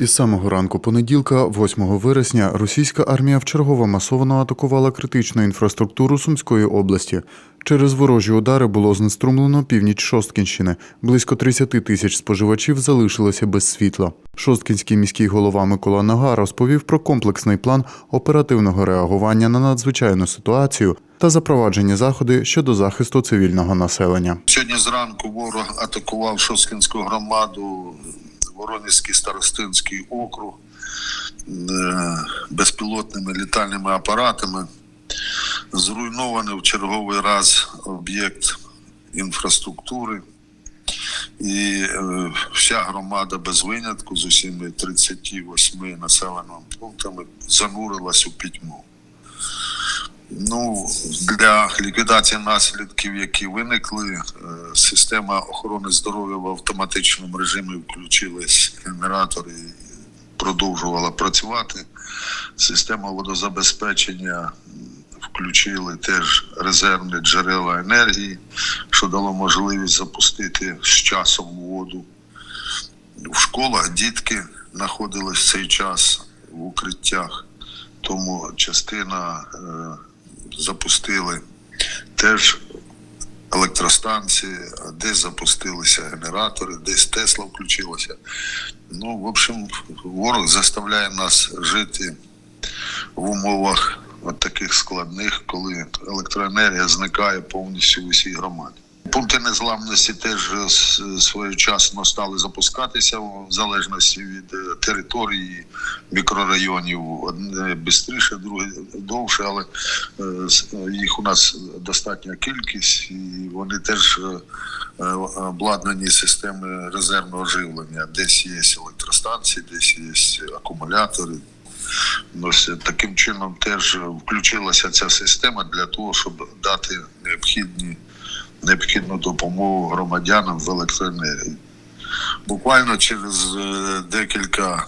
Із самого ранку понеділка, 8 вересня, російська армія вчергове масово атакувала критичну інфраструктуру Сумської області. Через ворожі удари було знеструмлено північ Шосткінщини. Близько 30 тисяч споживачів залишилося без світла. Шосткінський міський голова Микола Нага розповів про комплексний план оперативного реагування на надзвичайну ситуацію та запровадження заходи щодо захисту цивільного населення. Сьогодні зранку ворог атакував Шоскінську громаду, Воронезький старостинський округ е, безпілотними літальними апаратами. Зруйнований в черговий раз об'єкт інфраструктури. І е, вся громада без винятку з усіми 38 населеними пунктами занурилась у пітьму. Ну, для ліквідації наслідків, які виникли, е, система охорони здоров'я в автоматичному режимі включились генератори продовжувала працювати. Система водозабезпечення включили теж резервні джерела енергії, що дало можливість запустити з часом воду. В школах дітки знаходились в цей час в укриттях, тому частина е, запустили теж електростанції, десь запустилися генератори, десь Тесла включилася. Ну, в общем, ворог заставляє нас жити в умовах от таких складних, коли електроенергія зникає повністю в усій громаді. Пункти незламності теж е, своєчасно стали запускатися в залежності від е, території мікрорайонів. Одне швидше, друге довше, але е, їх у нас достатня кількість, і вони теж обладнані системи резервного живлення. Десь є електростанції, десь є акумулятори. Ось таким чином теж включилася ця система для того, щоб дати необхідні необхідну допомогу громадянам в електроенергії. Буквально через е, декілька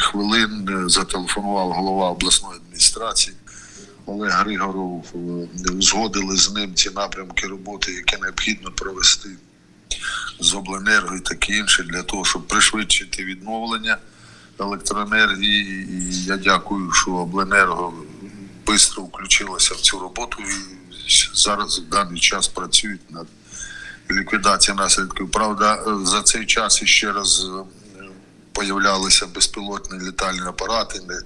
хвилин е, зателефонував голова обласної адміністрації Олег Григоров. е, Узгодили з ним ці напрямки роботи, які необхідно провести з обленерго і таке інше для того, щоб пришвидшити відновлення електроенергії. І я дякую, що обленерго швидко включилася в цю роботу і зараз в даний час працюють над ліквідацією наслідків. Правда, за цей час іще раз е, появлялися безпілотні літальні апарати, не,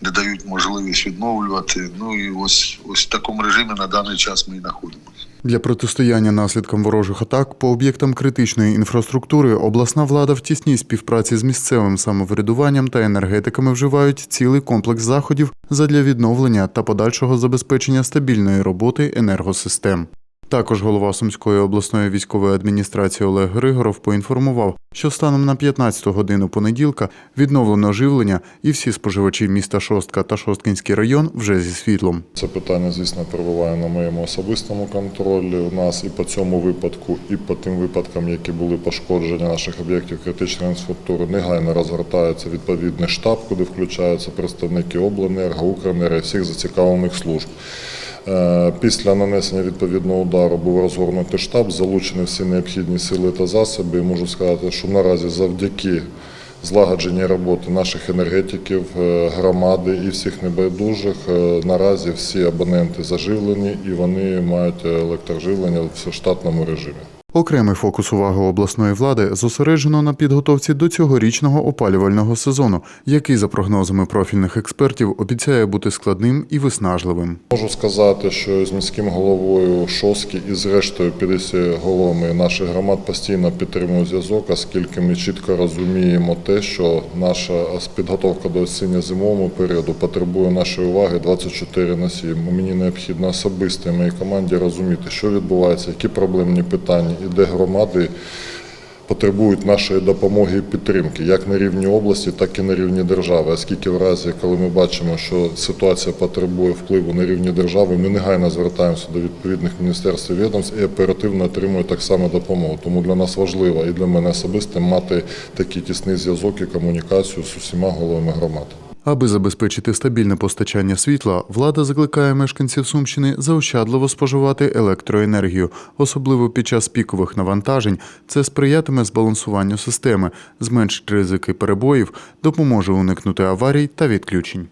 не дають можливість відновлювати. Ну і ось ось в такому режимі на даний час ми і знаходимося. Для протистояння наслідкам ворожих атак по об'єктам критичної інфраструктури обласна влада в тісній співпраці з місцевим самоврядуванням та енергетиками вживають цілий комплекс заходів задля відновлення та подальшого забезпечення стабільної роботи енергосистем. Також голова Сумської обласної військової адміністрації Олег Григоров поінформував, що станом на 15 годину понеділка відновлено живлення і всі споживачі міста Шостка та Шосткінський район вже зі світлом. Це питання, звісно, перебуває на моєму особистому контролі. У нас і по цьому випадку, і по тим випадкам, які були пошкодження наших об'єктів критичної інфраструктури, негайно розгортається відповідний штаб, куди включаються представники обленерго, Укренерго, всіх зацікавлених служб. Е, Після нанесення відповідного удару був розгорнутий штаб, залучені всі необхідні сили та засоби. І можу сказати, що наразі завдяки злагодженій роботи наших енергетиків, е, громади і всіх небайдужих, е, наразі всі абоненти заживлені і вони мають електроживлення в штатному режимі. Окремий фокус уваги обласної влади зосереджено на підготовці до цьогорічного опалювального сезону, який, за прогнозами профільних експертів, обіцяє бути складним і виснажливим. Можу сказати, що з міським головою Шоскі і з рештою 50 головами наших громад постійно підтримують зв'язок, оскільки ми чітко розуміємо те, що наша підготовка до осінньо-зимового періоду потребує нашої уваги 24 на 7. Мені необхідно особисто і моїй команді розуміти, що відбувається, які проблемні питання і де громади потребують нашої допомоги і підтримки, як на рівні області, так і на рівні держави. Оскільки в разі, коли ми бачимо, що ситуація потребує впливу на рівні держави, ми негайно звертаємося до відповідних міністерств і відомств і оперативно отримуємо так само допомогу. Тому для нас важливо і для мене особисто мати такий тісний зв'язок і комунікацію з усіма головами громад. Аби забезпечити стабільне постачання світла, влада закликає мешканців Сумщини заощадливо споживати електроенергію, особливо під час пікових навантажень. Це сприятиме збалансуванню системи, зменшить ризики перебоїв, допоможе уникнути аварій та відключень.